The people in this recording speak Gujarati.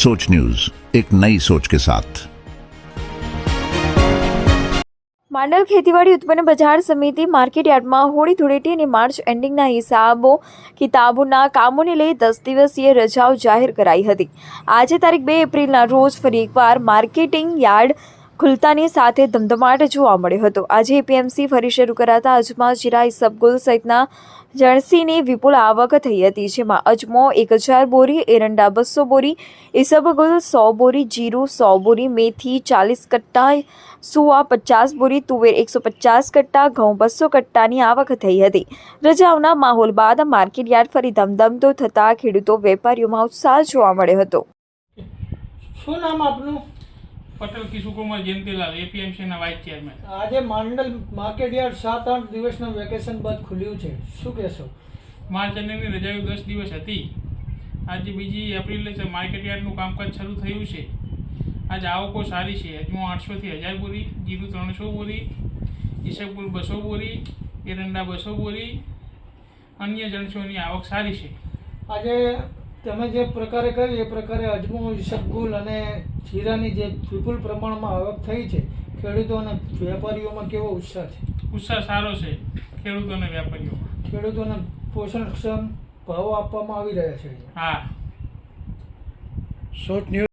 सोच न्यूज एक नई सोच के साथ માંડલ ખેતીવાડી ઉત્પન્ન બજાર સમિતિ માર્કેટ યાર્ડમાં હોળી ધૂળેટી અને માર્ચ એન્ડિંગના હિસાબો કિતાબોના કામોને લઈ દસ દિવસીય રજાઓ જાહેર કરાઈ હતી આજે તારીખ બે એપ્રિલના રોજ ફરી એકવાર માર્કેટિંગ યાર્ડ ખુલતાની સાથે ધમધમાટ જોવા મળ્યો હતો. આજે એપીએમસી ફરી શરૂ કરાતા અજમા જીરા ઇસબગુલ સહિતના જણસીની વિપુલ આવક થઈ હતી, જેમાં અજમો એક હજાર બોરી, એરંડા બસો બોરી, ઇસબગુલ સો બોરી, જીરું સો બોરી, મેથી ચાલીસ કટ્ટા, સુવા પચાસ બોરી, તુવેર એકસો પચાસ કટ્ટા, ઘઉં બસો કટ્ટાની આવક થઈ હતી. રજાઓના માહોલ બાદ માર્કેટ યાર્ડ ફરી ધમધમતો થતાં ખેડૂતો વેપારીઓમાં ઉત્સાહ જોવા મળ્યો હતો. શું નામ આપનું? પટેલ કિશુકુમાર જયંતિલાલ એપીએમસીના વાઇસ ચેરમેન આજે માંડલ માર્કેટ યાર્ડ સાત આઠ દિવસનું વેકેશન બાદ ખુલ્યું છે. શું કહેશો? માર્ચ એન્ડિંગની રજાઓ દસ દિવસ હતી. આજે બીજી એપ્રિલે છે માર્કેટ યાર્ડનું કામકાજ શરૂ થયું છે. આજે આવકો સારી છે. અજમો આઠસોથી હજાર બોરી જીરું ત્રણસો બોરી ઈસબગુલ બસો બોરી એરંડા બસો બોરી અન્ય જણસોની આવક સારી છે. આજે તમે જે પ્રકારે કહ્યું એ પ્રકારે અજમો ઇસબગુલ અને જીરાની જે વિપુલ પ્રમાણમાં આવક થઈ છે ખેડૂતો અને વેપારીઓમાં કેવો ઉત્સાહ છે? ઉત્સાહ સારો છે ખેડૂતો અને વેપારીઓ ખેડૂતોને પોષણક્ષમ ભાવો આપવામાં આવી રહ્યા છે. હા. Short news